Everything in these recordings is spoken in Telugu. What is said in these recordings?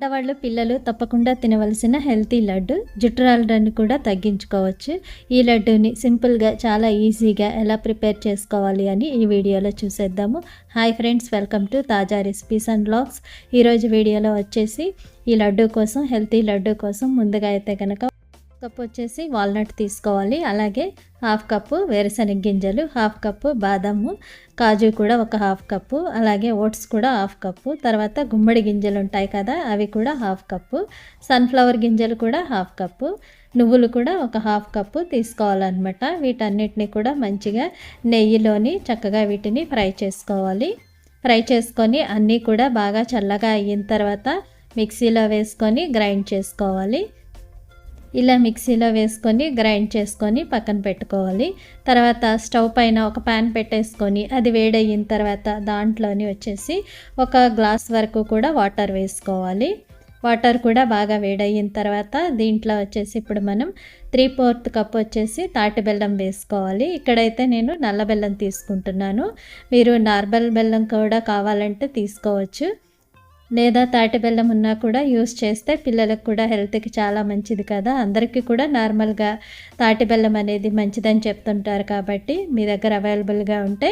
పెద్దవాళ్ళు పిల్లలు తప్పకుండా తినవలసిన హెల్తీ లడ్డు జుట్టు రాలడాన్ని కూడా తగ్గించుకోవచ్చు. ఈ లడ్డూని సింపుల్గా చాలా ఈజీగా ఎలా ప్రిపేర్ చేసుకోవాలి అని ఈ వీడియోలో చూసేద్దాము. Hi friends welcome to Taza recipes and blogs ఈరోజు వీడియోలో వచ్చేసి ఈ లడ్డు కోసం హెల్తీ లడ్డు కోసం ముందుగా అయితే కనుక కప్ వచ్చేసి వాల్నట్ తీసుకోవాలి. అలాగే హాఫ్ కప్పు వేరుశనగ గింజలు హాఫ్ కప్పు బాదము కాజు కూడా ఒక హాఫ్ కప్పు అలాగే ఓట్స్ కూడా హాఫ్ కప్పు. తర్వాత గుమ్మడి గింజలు ఉంటాయి కదా అవి కూడా హాఫ్ కప్పు. సన్ఫ్లవర్ గింజలు కూడా హాఫ్ కప్పు. నువ్వులు కూడా ఒక హాఫ్ కప్పు తీసుకోవాలన్నమాట. వీటన్నిటిని కూడా మంచిగా నెయ్యిలోని చక్కగా వీటిని ఫ్రై చేసుకోవాలి. ఫ్రై చేసుకొని అన్నీ కూడా బాగా చల్లగా అయిన తర్వాత మిక్సీలో వేసుకొని గ్రైండ్ చేసుకోవాలి. ఇలా మిక్సీలో వేసుకొని గ్రైండ్ చేసుకొని పక్కన పెట్టుకోవాలి. తర్వాత స్టవ్ పైన ఒక ప్యాన్ పెట్టేసుకొని అది వేడయిన తర్వాత దాంట్లోని వచ్చేసి ఒక గ్లాస్ వరకు కూడా వాటర్ వేసుకోవాలి. వాటర్ కూడా బాగా వేడయిన తర్వాత దీంట్లో వచ్చేసి ఇప్పుడు మనం త్రీ ఫోర్త్ కప్ వచ్చేసి తాటి బెల్లం వేసుకోవాలి. ఇక్కడైతే నేను నల్ల బెల్లం తీసుకుంటున్నాను. మీరు నార్మల్ బెల్లం కూడా కావాలంటే తీసుకోవచ్చు. లేదా తాటి బెల్లం ఉన్నా కూడా యూస్ చేస్తే పిల్లలకు కూడా హెల్త్కి చాలా మంచిది కదా. అందరికీ కూడా నార్మల్గా తాటి బెల్లం అనేది మంచిదని చెప్తుంటారు కాబట్టి మీ దగ్గర అవైలబుల్గా ఉంటే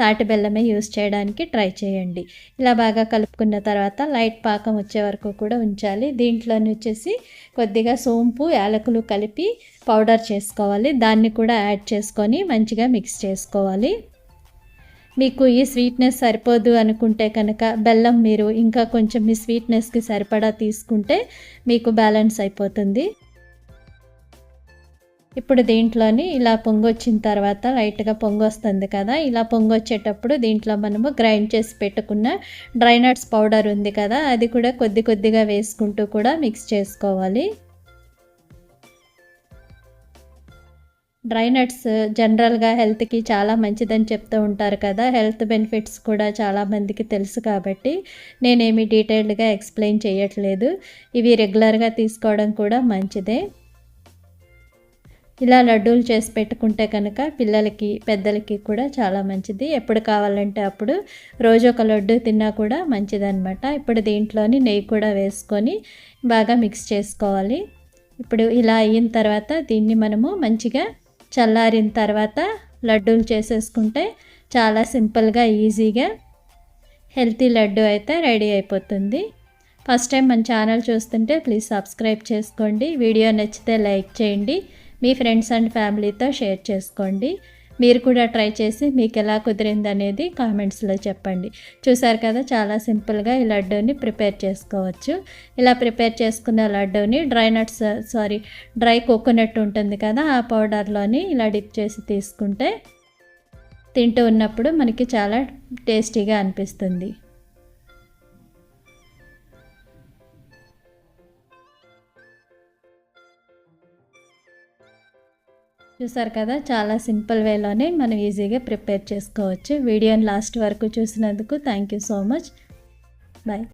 తాటి బెల్లమే యూస్ చేయడానికి ట్రై చేయండి. ఇలా బాగా కలుపుకున్న తర్వాత లైట్ పాకం వచ్చే వరకు కూడా ఉంచాలి. దీంట్లోని వచ్చేసి కొద్దిగా సోంపు యాలకులు కలిపి పౌడర్ చేసుకోవాలి. దాన్ని కూడా యాడ్ చేసుకొని మంచిగా మిక్స్ చేసుకోవాలి. మీకు ఈ స్వీట్నెస్ సరిపోదు అనుకుంటే కనుక బెల్లం మీరు ఇంకా కొంచెం మీ స్వీట్నెస్కి సరిపడా తీసుకుంటే మీకు బ్యాలెన్స్ అయిపోతుంది. ఇప్పుడు దీంట్లోని ఇలా పొంగొచ్చిన తర్వాత లైట్గా పొంగొస్తుంది కదా ఇలా పొంగొచ్చేటప్పుడు దీంట్లో మనము గ్రైండ్ చేసి పెట్టుకున్న డ్రై నట్స్ పౌడర్ ఉంది కదా అది కూడా కొద్ది కొద్దిగా వేసుకుంటూ కూడా మిక్స్ చేసుకోవాలి. డ్రై నట్స్ జనరల్గా హెల్త్కి చాలా మంచిదని చెప్తూ ఉంటారు కదా. హెల్త్ బెనిఫిట్స్ కూడా చాలామందికి తెలుసు కాబట్టి నేనేమి డీటెయిల్డ్గా ఎక్స్ప్లెయిన్ చేయట్లేదు. ఇవి రెగ్యులర్గా తీసుకోవడం కూడా మంచిదే. ఇలా లడ్డూలు చేసి పెట్టుకుంటే కనుక పిల్లలకి పెద్దలకి కూడా చాలా మంచిది. ఎప్పుడు కావాలంటే అప్పుడు రోజు ఒక లడ్డు తిన్నా కూడా మంచిదన్నమాట. ఇప్పుడు దీంట్లోని నెయ్యి కూడా వేసుకొని బాగా మిక్స్ చేసుకోవాలి. ఇప్పుడు ఇలా అయిన తర్వాత దీన్ని మనము మంచిగా చల్లారిన తర్వాత లడ్డూలు చేసేసుకుంటే చాలా సింపుల్గా ఈజీగా హెల్తీ లడ్డు అయితే రెడీ అయిపోతుంది. ఫస్ట్ టైం మన ఛానల్ చూస్తుంటే ప్లీజ్ సబ్స్క్రైబ్ చేసుకోండి. వీడియో నచ్చితే లైక్ చేయండి. మీ ఫ్రెండ్స్ అండ్ ఫ్యామిలీతో షేర్ చేసుకోండి. మీరు కూడా ట్రై చేసి మీకు ఎలా కుదిరింది అనేది కామెంట్స్లో చెప్పండి. చూసారు కదా చాలా సింపుల్గా ఈ లడ్డూని ప్రిపేర్ చేసుకోవచ్చు. ఇలా ప్రిపేర్ చేసుకున్న లడ్డూని dry nuts sorry dry coconut ఉంటుంది కదా ఆ పౌడర్లోని ఇలా డిప్ చేసి తీసుకుంటే తింటూ ఉన్నప్పుడు మనకి చాలా టేస్టీగా అనిపిస్తుంది. చూసారు కదా? చాలా సింపుల్ వేలోనే మనం ఈజీగా ప్రిపేర్ చేసుకోవచ్చు. వీడియోని లాస్ట్ వరకు చూసినందుకు thank you so much. Bye.